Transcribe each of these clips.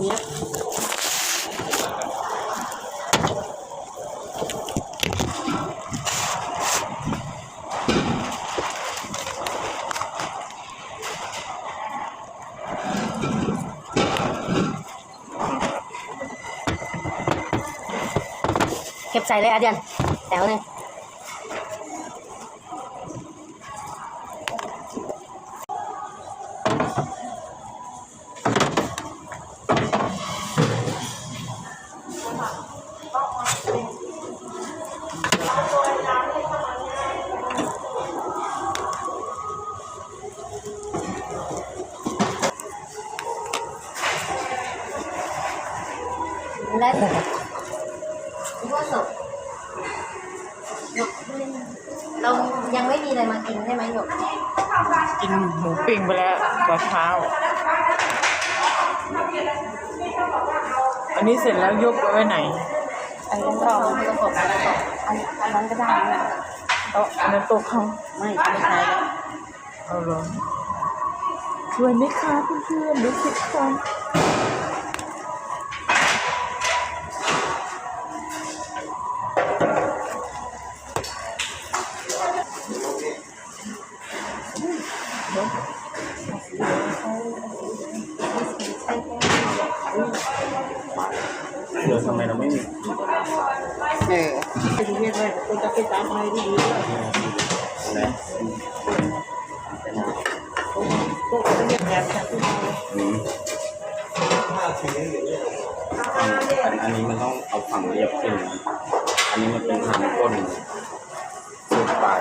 cái tía kẹp xài lấy ăn đi ăn แถวหนึงและคุณพ่อศพหยกเรายังไม่มีอะไรมากินใช่ไหมหยก กินหมูปิ้งไปแล้วตอนเช้า นนี้เสร็จแล้วยกไว้ไหนอันนั้นก็ประกอบกันแล้วก็อันอันนั้นก็ได้นะโต๊ะอันนั้นโต๊ะเขาไม่ไม่ใช่แล้วเอาเหรอช่วยไหมคะเพื่อนๆดูสิคะเดี๋ยวทำไมเราไม่มีเออไปดูเรียนเลยคุณจะไปตามไรดีๆด้วยอะพวกเราเรียกันที่อืมอันอันนี้มันต้องเอาฝั่งเรียบขึ้น อันนี้มันเป็นทางก้นสุดปลาย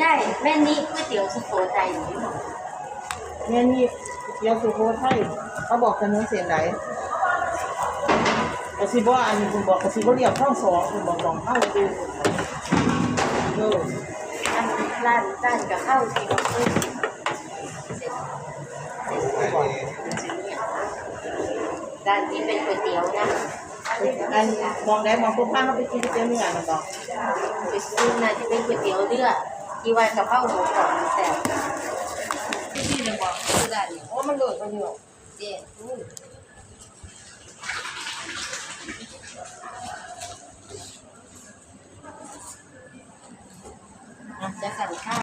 ย่ายแม่นี่ก๋วยเตี๋ยวสุโขทัยอยู่ที่ไหนเนี่ยนี่เดี๋ยวสุโขทัยเขาบอกถนนเสียนไหนกระซิบว่าอันนี้คุณบอกกระซิบว่าเรียกข้องสองคุณบอกลองเข้าดูเอออันร้านร้านกับข้าวที่เราเคยร้านนี้เป็นก๋วยเตี๋ยวนะอันมองได้มองปุ๊บป้าเขาไปกินก๋วยเตี๋ยวเนื้อนะบอกก๋วยเตี๋ยวน่าจะเป็นก๋วยเตี๋ยวเลือ ดที่ว่ากับข้าวหมูกรอบแต่ที่เลยบอกคือร้านนี้โอ้มันเลิศไปอยู่เจ๊อื